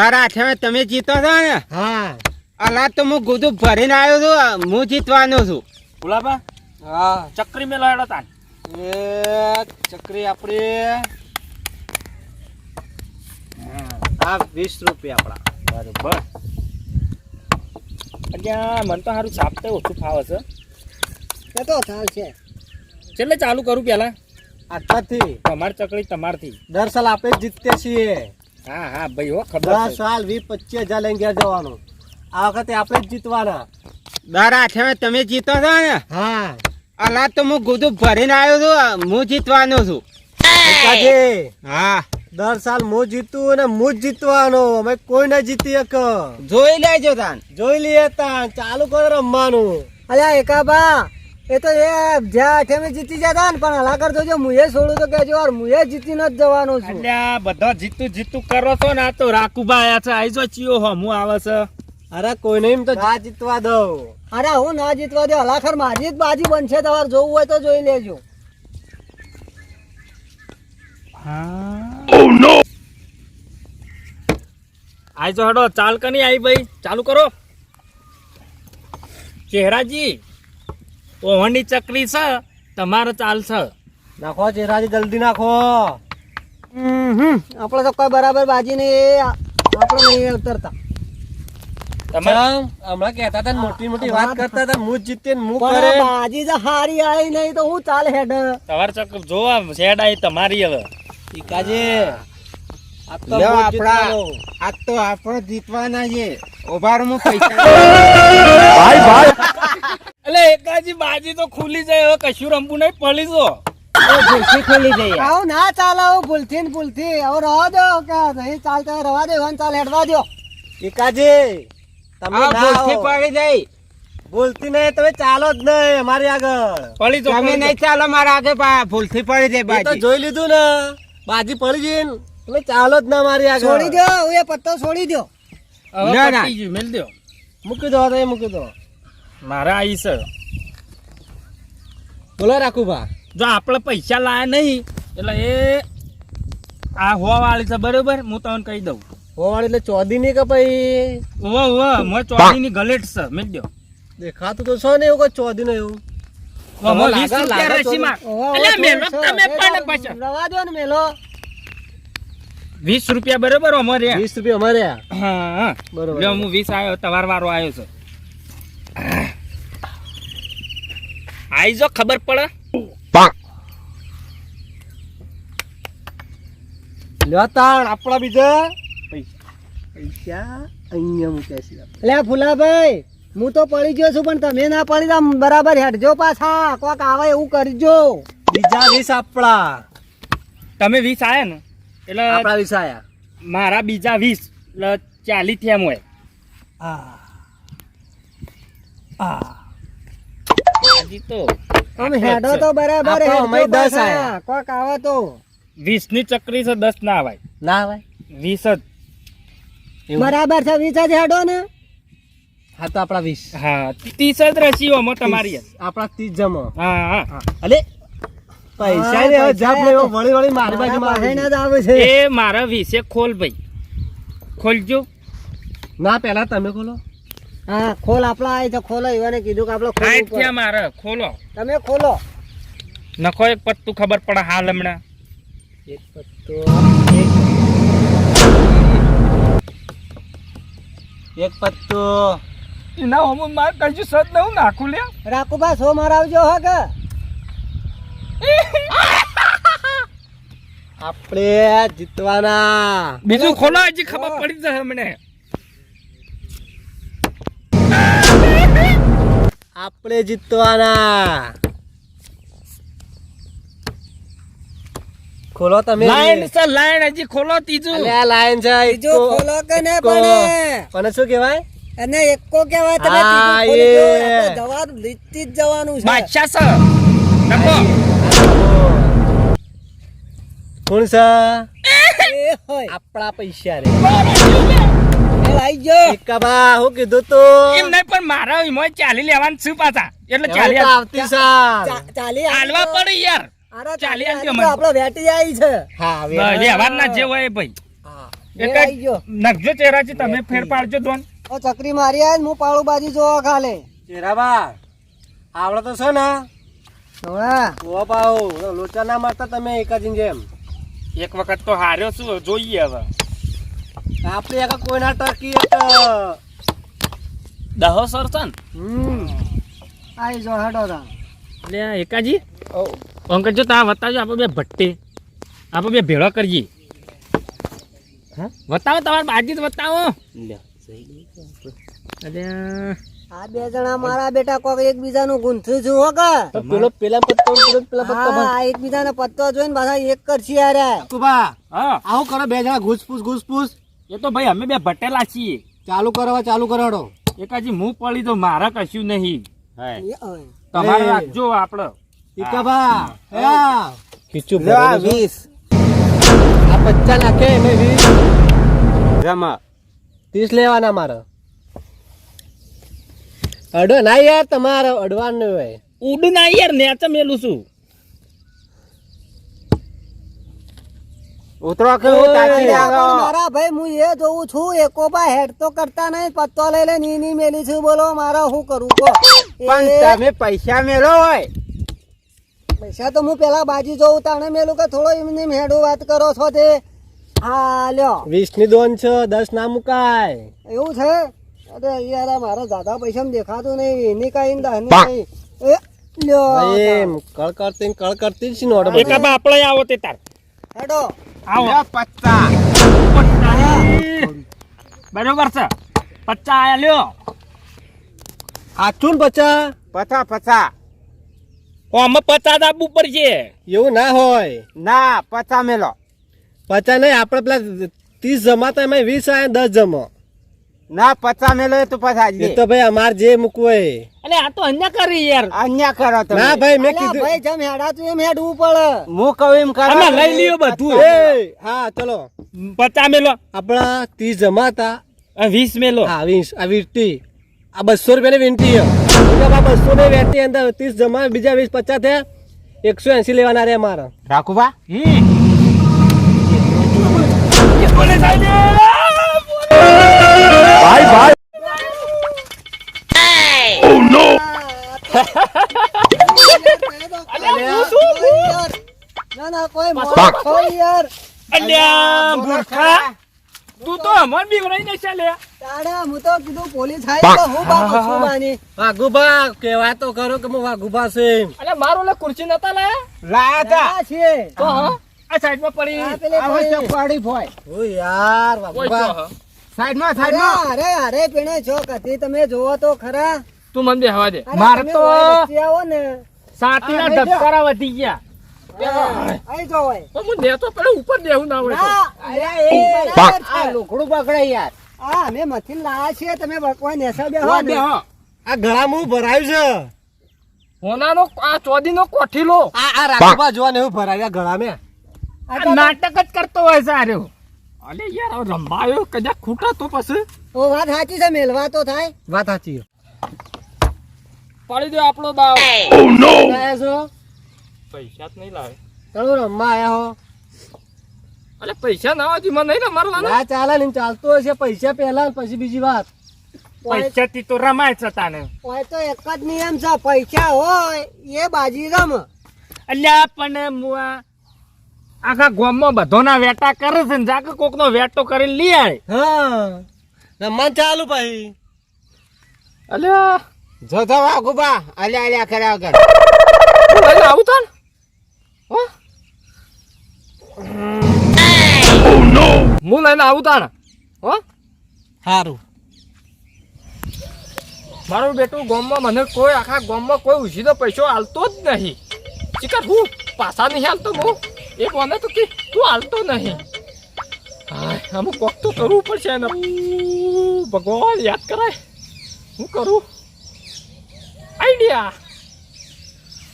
દર આઠમે તમે જીતો છો ને? હા. અલા તો હું ગુદું ભરીને આવ્યો છું હું જીતવાનો છું. ગુલાબા હા. ચક્રી મેં લાડો તાન એ ચક્રી આપણી આ વીસ રૂપિયા આપણા બરોબર. અહીંયા મને તો સારું સાપતે ઓછું ફાવે છે. એ તો ચાલશે છેલ્લે ચાલુ કરું પેલા. આટલાથી. તમારી ચકડી તમારથી. દર સાલ આપણે જીતતે છીએ. હા હા ભાઈ હો ખબર દસ સાલ વીસ પચીસ હજાર લઈને ઘેર જવાનું. આ વખતે આપણે જ જીતવાના. દર આઠમે તમે જીતો છો ને? હા. અલા તો હું ગુદુ ભરીને આવ્યો છું હું જીતવાનો છું. હા. દર સાલ હું જીતું અને હું જ જીતવાનો. અમે કોઈ ના જીતી એક. જોઈ લેજો તાન. જોઈ લઈએ તાન ચાલુ કરો રમવાનું. અલ્યા એકાબા એ તો એ જ્યાં આઠમે જીતી જતા ને પણ હલાકર જોજો જો એ છોડું તો કેજો યાર હું એ જીતી ન જવાનો છું. અલ્યા બધા જીતું જીતું કરો છો ને આ તો રાખુબા આયા છે આઈ જો ચિયો હું આવે છે. અરે કોઈ નહીં તો ના જીતવા દઉં અરે હું ના જીતવા દે હલાખર મારી જ બાજી બનશે તમારે જોવું હોય તો જોઈ લેજો. આઈ જો હડો ચાલ કની આઈ ભાઈ ચાલુ કરો. ચહેરાજી ઓહણની ચકરી છે તમારે ચાલશે નાખો ચહેરાજી જલ્દી નાખો. હમ આપણે તો કોઈ બરાબર બાજી આપણે નહીં ઉતરતા. હમણાં કહેતા હતા મોટી મોટી વાત કરતા હતા હું જીતે ને હું કરે. બાજી જો હારી આવી નહીં તો હું ચાલે હેડ? તમારે ચક જોવા શેડ આઈ તમારી હવે. આ લ્યો આપણા જીતવાનો. તો આપણે જીતવાના છે. ઉભાર હું પૈસા એટલે એકાજી બાજી તો ખુલી જાય હવે કશું રમવું નહીં પડી જો. ભૂલથી ખોલી જઈએ. આવું ના ચાલે આવું ભૂલથી ને ભૂલથી. હવે રવા દો કે નહીં ચાલતા રવા દો એવાને ચાલ હેડવા દો. ઈકાજી તમે ભૂલથી પડી જાય. ભૂલથી નહીં તમે ચાલો જ નહીં અમારી આગળ. પડી જો તમે નહીં ચાલો મારા આગળ ભૂલથી પડી જાય તો બાજી. જોઈ લીધું ને બાજી પડી ગઈ તમે ચાલો જ ના મારી આગળ. છોડી દો એ પત્તો છોડી દો. ના, ના. મેલ દો. મૂકી દો તો મૂકી દો. મારા આવી છે. બોલો રાખું ભા જો આપણે પૈસા લાયા નહીં એટલે એ આ હોવાળી છે બરોબર? હું તમને કહી દઉં. હોવાળી એટલે ચોદી ની કે ભાઈ ઓવો ઓવો ચોદી ની ગલેટ છે મેં દો દેખાતું તો છો ને એવું કોઈ ચોદી. ને એવું વીસ રૂપિયા બરોબર અમારે. વીસ રૂપિયા અમારે. હા બરોબર. હું વીસ આવ્યો તમાર વારો આવ્યો છે. આઈ જો ખબર પડે? લ્યો તાણ આપણા બીજા. પૈસા પૈસા અહીંયા મૂક્યા છે લે ફુલાભાઈ હું તો પડી ગયો છું પણ તમે ના પડી તો બરાબર હેડજો પાછા. કોક આવે એવું કરજો. બીજા વીસ આપણા. તમે વીસ આયા ને? એટલે આપણા વીસ આયા. મારા બીજા વીસ એટલે ચાલી થયા હોય આ. આ. હજી તો. આમ હેડો તો બરાબર અમે દસ પાછા. આયા. કોક આવે તો. વીસની ચક્રી છે દસ ના આવે ના ભાઈ વીસ જ. બરાબર છે વીસ જ હેડો ને? હા તો આપણા 20 હા ત્રીસ જ રસીઓમાં તમારી જ. આપણા ત્રીસ જમો. હા હા. અલે પૈસા હા, ને જપ ને એવો વળી વળી મારી બાજુ મારા જ આવે છે. એ મારા વીસે ખોલ ભાઈ. ખોલજો. ના પેલા તમે ખોલો. હા ખોલ આપલા આવી તો ખોલો ઈવાને કીધું કે આપડે ખોલ થયા મારે ખોલો. તમે ખોલો. નખો એક પત્તું ખબર પડે હાલ હમણાં. એક પત્તો એક. પત્તો. એના હોમું માર કશું સદ નવું નાખું લે રાખુબા સો મારાવજો હો કે. આપણે જીતવાના. બીજું ખોલો હજી ખબર પડી જશે હમણે. આપણે જીતવાના. ખોલો તમે. લાઈન છે લાઈન હજી ખોલો ત્રીજું. અલે આ લાઈન છે ત્રીજું ખોલો કે ને. પણ પણ શું કહેવાય? અને એકો કહેવાય તમે ત્રીજું જવાનું લીટી જ જવાનું છે. બાદશાહ સર નકો કોણ હોય. આપણા પૈસા રે. એ લાઈ એકાબા હું કીધું તું? એમ નહીં પણ મારા એમાં ચાલી લેવાનું છું પાછા. એટલે ચાલી આવતી સાલ ચાલી હાલવા પડે યાર. અરે ચાલી ચાલી આલજો આલજો, મને. આપડે વેટી આવી છે. હા વ્યવહાર ના જે હોય ભાઈ. હા. નખજો ચહેરાથી તમે ફેર પાડજો દોન ઓ ચકરી મારી આય ને હું પાળું બાજી જોવા ખાલે. ચેરાબા આવડે તો છે ને? હવે ઓ પાહુ લોચા ના મારતા તમે એક જ જેમ. એક વખત તો હાર્યો છું જોઈએ હવે. આપણે એક કોઈના ટકી એક. દહો સરસન હમ. આઈ જો હડો તા લે એકાજી. અંકલ જો તા વતાજો આપણે બે ભટ્ટી. આપણે બે ભેળો કરજી. હા? વતાવો તમારે બાજી તો વતાવો. અરે. આ બે જણા મારા બેટા કોક એકબીજાનું ગુંથું છું હો કે? પેલો પેલા પત્તો ને પેલો પેલા પત્તો હા આ એકબીજાને પત્તો જોઈને પાછા એક કરશી અરે કુબા હા. આવું કરો બે જણા ઘૂસપૂસ ઘૂસપૂસ. એ તો ભાઈ અમે બે ભટેલા છીએ. ચાલુ કરવા ચાલુ કરાડો. એકાજી હું પડી તો મારે કશું નહીં. તમારે રાખજો આપડે. ખીચું આ વીસ. આ પચ્ચા નાખે મેં વીસ. રમા. ત્રીસ લેવાના મારે. અડો ના યાર તમારે અડવાનું હોય. ઉડું ના યાર નેચે મેલું છું. ઉતરો કે મારા ભાઈ હું એ જોઉં છું એકોબા હેડ તો કરતા નહીં પત્તો લઈ લે ની ની મેલી છું બોલો મારા હું કરું? કો. પણ તમે પૈસા મેલો હોય. પૈસા તો હું પેલા બાજી જોઉં તાણે મેલું કે થોડો એમની હેડો વાત કરો છો તે? હા લ્યો. વીસની દોન છે દસ ના મુકાય. એવું છે? અરે યાર મારા દાદા પૈસા દેખાતું નહીં એની કઈ ને દહની કઈ. એ લ્યો એમ કળ કરતી ને કળ કરતી જ નોટ એક આપણે આવો તે તાર. હેડો. આવો. પચ્ચા. પત્તા બરોબર છે. પચ્ચા આયા લ્યો. ને બચા પચા પચા આમાં અમે પચાસ ઉપર પડશે. એવું ના હોય. ના પચા મેલો. પચા નહીં આપણે પેલા ત્રીસ જમાતા એમાં વીસ આયા દસ જમો. ના પચા મેલો એ તો પચા એ તો ભાઈ અમાર જે મૂકવું હોય અને આ તો અન્ય કરી યાર અન્ય કરો તમે ના ભાઈ મેં કીધું ભાઈ જમ હેડા તું એમ હેડવું પડે હું કહું એમ કરો અમે લઈ લ્યો બધું એ હા ચલો પચાસ મેલો આપણા ત્રીસ જમાતા આ વીસ મેલો હા વીસ આ વીંટી આ બસો રૂપિયા ની વિનંતી આ બસો ની વેટી અંદર ત્રીસ જમા બીજા વીસ પચાસ થયા એકસો એસી લેવાના રે મારા રાખું બા હમ બોલે સાહેબ ના ના તો અમર બીવરાઈ ને હું તો કરો કે હું વાઘુબા છે અલે મારો લે ખુરશી નતા છે તો પડી આ ભોય ઓ યાર કોઈ તો વાઘુબા હા. સાઈડ અરે અરે અરે પેણે છો કથી તમે જોવો તો ખરા. તું મને બેહવા દે. મારે તો આવો ને. સાતીના આ, ધબકારા વધી ગયા. આઈ જો હોય. તો હું નેતો પડે ઉપર બેહું ના હોય. આ લુકડું પકડે યાર. આ અમે મથી લાયા છીએ તમે ભગવાન નેસા બેહો ને. બેહો? આ ગળામાં હું ભરાયું છે. હોનાનો આ ચોદીનો કોઠીલો. આ આ રાખવા જોવા ને એવું ભરાય આ ગળામાં. આ આ નાટક જ કરતો હોય છે આર્યો અલે યાર હવે રંભાયો કદાચ ખૂટા તો પછી. ઓ વાત સાચી છે મેલવા તો થાય. વાત સાચી પાડી દો આપણો બાવ. ઓ નો છો? પૈસા જ નહીં લાવે. તમે રમવા આયા હો. અલે પૈસા ના હોય મને નહીં રમાડવાના ના ચાલે ને ચાલતો હશે પૈસા પહેલા પછી બીજી વાત. પૈસા થી તો રમાય છે તાને. હોય તો એક જ નિયમ છે પૈસા હોય એ બાજી રમ. અલ્યા પણ હું આ આખા ગામમાં બધોના વેટા કરે છે ને જાકે કોકનો વેટો કરીને લઈ આવે હા. મન ચાલુ ભાઈ. અલ્યા. જો તો વાગુ ગુબા. અલ્યા અલ્યા કર્યા વગર. અલ્યા આવું તો હો? હું લઈને આવું તાણ? હો? સારું મારું બેટું ગોમમાં મને કોઈ આખા ગોમમાં કોઈ ઉછીનો પૈસો હાલતો જ નહીં. ચિકન હું પાછા નહીં હાલતો હું? એ મને તો કે તું હાલતો નહીં. અમુક કોક તો કરવું પડશે એને. ભગવાન યાદ કરાય. હું કરું? આઈડિયા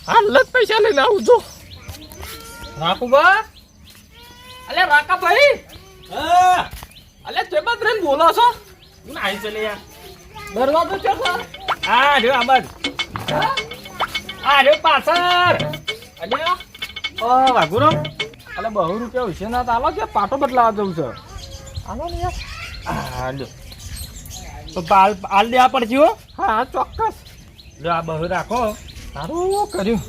હાલ જ પૈસા લઈને આવું જો. રાખું બા અલે રાકા ભાઈ અલે તે બાદ રહીને બોલો છો. નાઈ ચલે યાર. દરવાજો ચો સર હા રે આબાદ હા? રે પાછળ. અલે ઓ વાઘુરો અલે બહુ રૂપિયા વિશે ના તાલો કે પાટો બદલાવા જવું છે? આલો ને યાર. હા લ્યો. તો બાલ આલ દેવા પડશે હો. હા ચોક્કસ. જો આ બહુ રાખો. સારું કર્યું?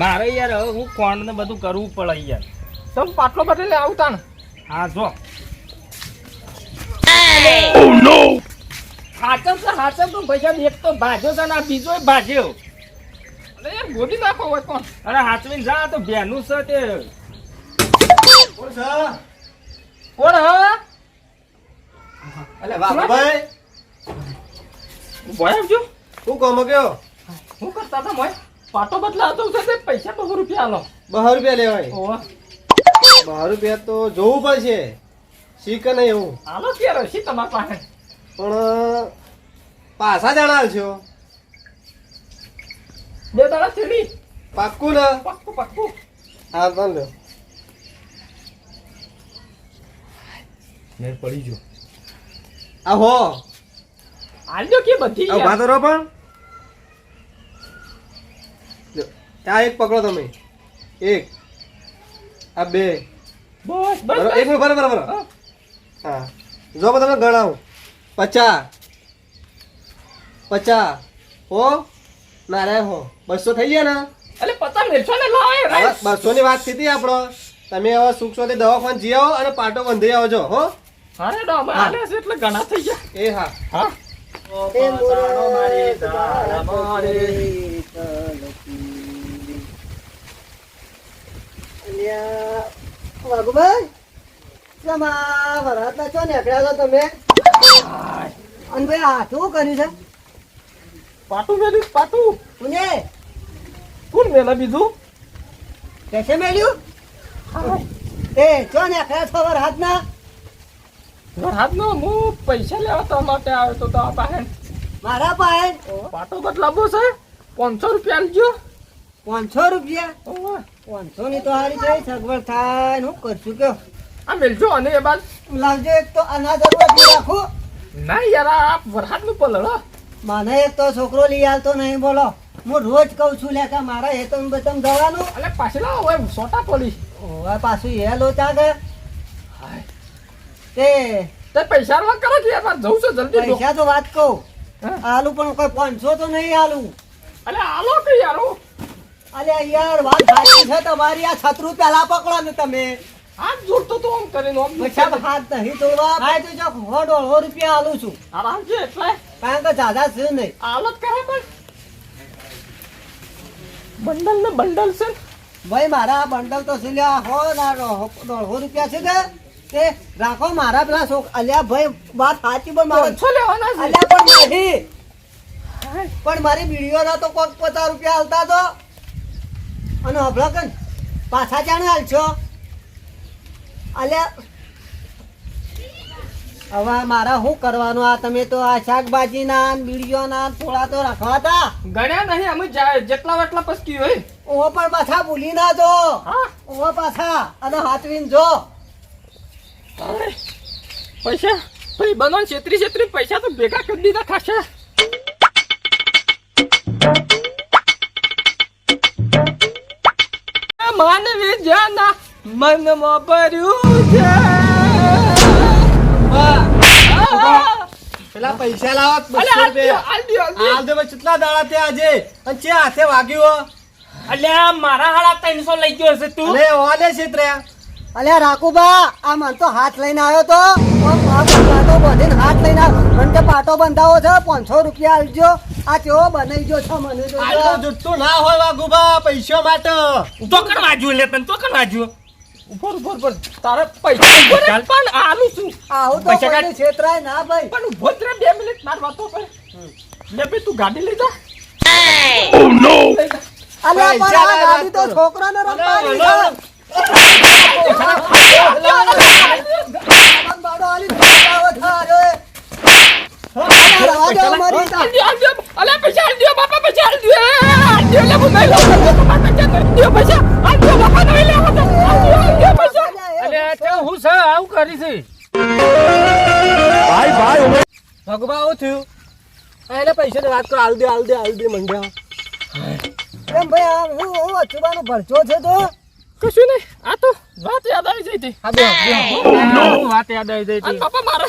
મારે યાર હું કોણ ને બધું કરવું પડે યાર. તમ પાટલો બદલે આવતા ને હા જો. હાચમ છે હાચમ તો પૈસા એક તો ભાજ્યો છે ને આ બીજો ભાજ્યો. અરે યાર ગોદી નાખો હોય કોણ? અરે હાચવીને જા તો બેનું છે તે. કોણ હા? અલે ભય આવજો. હું કોમો હું કરતા હતા મોય? પાટો બદલાતો છે તે પૈસા બહુ રૂપિયા આલો. બહાર રૂપિયા લેવાય. ઓવા બહાર રૂપિયા તો જોવું પડશે. શીખ નહીં એવું? આલો ક્યારે શી તમારા પાસે? પણ પાછા જણાલ છો બે દાડા સીડી પાક્કું ને? પક્કું પક્કું. હા તને લ્યો. મેં પડી જો આ હો આલ્યો કે બધી યાર. તો રહો પણ. લ્યો, આ એક પકડો તમે. એક. આ બે. બસ બસ બરાબર એક. મિનિટ બરાબર બરાબર હા. જો પણ તમે ગણાવું. પચાસ. પચાસ. હો. ના રે હો બસો થઈ ગયા ને? એટલે પચાસ મેળશો ને લાવે બસો ની વાત થઈ હતી આપણો. તમે હવે સુખ શાંતિ દવાખાન જી આવો અને પાટો બંધી આવજો હો. અરે ડો. આલે છે એટલે ઘણા થઈ ગયા. એ હા. હા. એ મોરા મારી દાળ મારી. અલ્યા, વાઘુભાઈ કેમ આ વરસાદના છો એકડા છો તમે અને ભાઈ આ શું કર્યું છે? પાટું મેલ્યું પાટું. પુને કોણ મેલા બીજું? કેસે મેલ્યું? એ છો નીકળ્યા છો વરસાદના વરસાદનો હું પૈસા લેવા તો માટે આવ્યો તો તમારા પાસે. મારા પાસે? પાટો બદલાવો છે. પાંચસો રૂપિયા લેજો પાંચસો રૂપિયા. પાંચસો ની તો હારી છે સગવડ થાય હું કરશું કે આ મેલજો અને એ બાદ લાવજો એક તો અનાજ રાખો. ના યાર આ વરસાદનું પલળ. મને એક તો છોકરો લઈ આવતો નહીં બોલો. હું રોજ કહું છું લે કે મારા હેતમ બેતમ જવાનું. એટલે પાછી લાવો હવે સોટા પોલીસ. ઓવે પાછું એ લોચા કે તે તે પૈસા વાત કરો કે યાર જવું છે જલ્દી પૈસા તો વાત કહું? આલુ પણ કોઈ પાંચસો તો નહીં આલુ. અલે આલો કે યાર અરે અલે યાર વાત સાચી છે તમારી. આ છત્રુ પેલા પકડો ને તમે. હાથ જોડતો તો આમ કરીને આમ પૈસા હાથ નહીં તોડવા ભાઈ તો જો હો દોઢસો રૂપિયા આલું છું. આરામ છે એટલે. કારણ કે દાદા છે નહીં. કરે પણ. બંડલ ને બંડલ છે. ભાઈ મારા બંડલ તો છે લ્યા હો ના દોઢસો રૂપિયા છે કે તે રાખો મારા પેલા શોખ. અલ્યા ભાઈ વાત સાચી પણ મારે પાંચસો લેવાના છે. અલ્યા પણ નહીં હાય. પણ મારી બીડીઓના તો કોક પચાસ રૂપિયા હાલતા તો. અને હભળો કે પાછા ચાણે હાલશો? અલ્યા હવે મારા શું કરવાનું? આ તમે તો આ શાકભાજીના ના બીડીઓના ના થોડા તો રાખવા હતા. ગણ્યા નહીં અમે જેટલા વેટલા પસકી હોય. ઓ પણ પાછા ભૂલી ના જો. ઓ પાછા. અને હાથવીને જો. પૈસા. ભાઈ બનો છેત્રી છેત્રી પૈસા તો ભેગા કરી દીધા ખાસા માનવી જાના મનમાં ભર્યું છે. પેલા પૈસા લાવો બસો રૂપિયા. હાલ દે કેટલા દાડા તે આજે. અને ચે હાથે વાગ્યો? અલ્યા મારા હાડા ત્રણસો લઈ ગયો હશે તું. અલે ઓલે છેતર્યા અલ્યા રાખુબા આ મને તો હાથ લઈને આવ્યો તો. પાટો બધીને હાથ લઈને આવ્યો. મને પાટો બંધાવો છે પાંચસો રૂપિયા આલજો આ કેવો બનાવી ગયો છે મને જુઠ્ઠું ના હોય વાઘુબા પૈસા માટે. તો કણ વાજ્યું લે તને તો વાજ્યું ઉભર ઉપર ઉપર તારા પૈસા ઉપર પણ આલું છું. આવો તો પૈસા છેતરાય ના ભાઈ. પણ ઊભો જ રે બે મિનિટ માર વાતો પર. લે ભાઈ તું ગાડી લઈ જા. ઓ નો અલ્યા પણ આ ગાડી તો. છોકરાને રમવાની છે અલે, આમ બાડો આલી છોકરાઓ થારે. અલ્યા રવા દો મરી જા. હાલ દ્યો, હાલ દ્યો. અલે પૈસા હાલ દ્યો, બાપા પૈસા હાલ દ્યો. એ, હાલ દ્યો, લે, હું નહીં લઉં. બાપા પૈસા નહીં દ્યો, પૈસા. હાલ દ્યો, બાપા નહીં લેવા દે. હાલ દ્યો, હાલ દ્યો, પૈસા. અલ્યા, એ હું છે આવું કરી છે ભગવા આવું થયું આ પૈસાની વાત કરો આલ દે આલ દે આલ દે મંડ્યા એમ ભાઈ આ હું હું અચુબાનો ભરચો છે તો કશું નહીં આ તો વાત યાદ આવી જઈ હતી હા વાત યાદ આવી જઈ હતી. બાપા મારે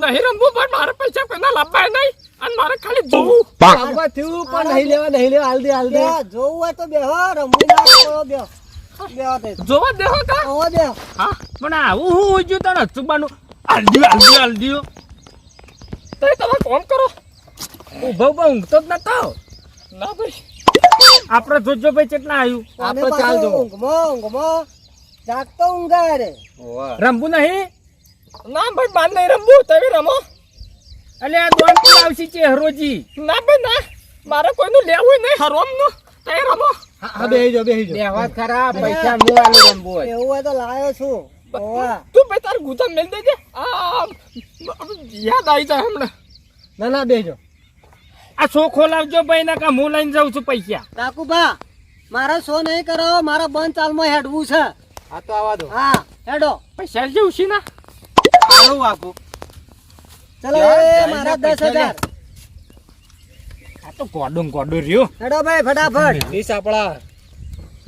નહીં રમવું પણ મારે પૈસા કોઈના લાવવા નહીં અને મારે ખાલી જોવું. આમાં થયું પણ નહીં લેવા નહીં લેવા હાલ દે હાલ દે. જોવું હોય તો બેહો રમવું ના તો બેહો જોવા દેહો કા? ઓવો દે. હા પણ આવું હું ઉજ્યું તને ચુબાનું હલ્દીઓ હલ્દીઓ તો તમે કોમ કરો. ઊભો ઊભો ઊંઘતો જ નતો. ના ભાઈ. આપણે જોજો ભાઈ કેટલા આવ્યું આપણે ચાલ જો ઊંઘમો ઊંઘમો. જાગતો ઊંઘાય રે રમવું નહીં? ના ભાઈ બાંધ નહીં રમવું તમે રમો. એટલે આ દોન પર આવશે છે હરોજી ના ભાઈ ના. મારે કોઈનું લેવું નહીં. હરોમનું. તમે રમો. હા બેહી જાઓ બેહી જાઓ. બેહવા ખરા પૈસા હું આલું રમવું હોય. એવું હોય તો લાયો છું. તું ભાઈ તારું ગુદામ મેલ દેજે. આ યાદ આવી જાય હમણાં. ના ના બેહી આ શો ખોલાવજો ભાઈ ના કા હું લઈને જાઉં છું પૈસા. કાકુભા મારા શો નહીં કરાવો મારા બંધ ચાલમાં હેડવું છે. હા તો આવા દો. હા હેડો. પૈસા જેવું છે ના? આપું ચલો યાર, એ જઈને મારા દસ હજાર. આ તો ગોડો ને રહ્યો. હેડો ભાઈ ફટાફટ. વીસ આપણા.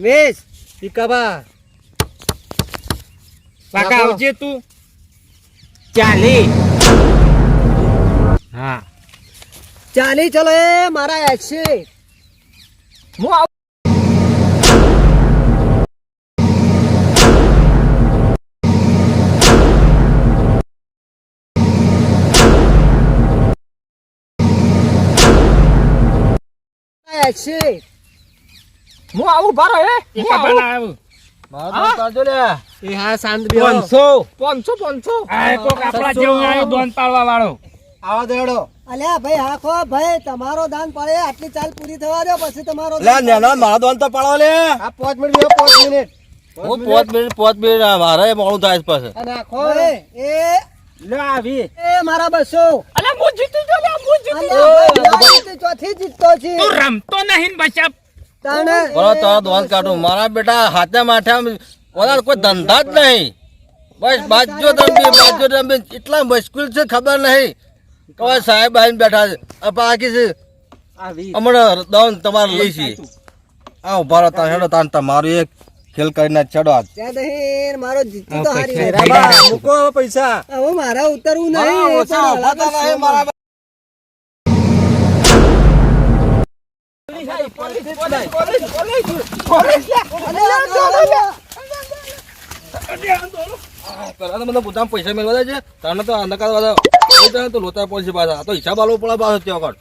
વીસ. ટીકાબા કાકા આવજે તું. ચાલી હા. ચાલી ચલો એ મારા હું આવું એસી હું આવું બારો એ હું આવું. બનાવ્યું હા? એ હા શાંત બેહો. પાંચસો. પાંચસો પાંચસો. આ કોક આપણા સત્સો. જેવું દોન પાડવા વાળો આવા દો અલ્યા ભાઈ હાખો ભાઈ તમારો દાન પડે આટલી ચાલ પૂરી થવા દો પછી તમારો લે મારા દોન તો પાડો લે. આ પાંચ મિનિટ બેહો પાંચ મિનિટ. હું પોત મિનિટ પોત મિનિટ મારે મોડું થાય છે પછી. અને એ લે આવી. એ મારા બસો. અલે હું જીતી જો લે હું જીતી રીતે ચોથી જીતતો છે. તું રમતો નહીં બચા તને બોલો તો દોન કાઢું. મારા બેટા હાથે માથે ઓલા કોઈ ધંધા જ નહીં. બસ બાજુ રમી બાજુ રમી એટલા મુશ્કેલ છે ખબર નહીં. કવા સાહેબ આવીને બેઠા છે. આ બાકી છે. હમણાં દોન તમારે લઈ છે. આ ઊભા રહો હેડો તાન તમારું એક ખેલ કરીને છેડો આજ. ત્યાં મારો જીતી તો હારી મૂકો પૈસા હવે મારા ઉતરવું નહીં મારા પૈસા. મેળવા દે છે તને તો અંધકાર તો લોતા પડશે પાછા તો હિસાબ આલવો પડે પાછો ત્યાં આગળ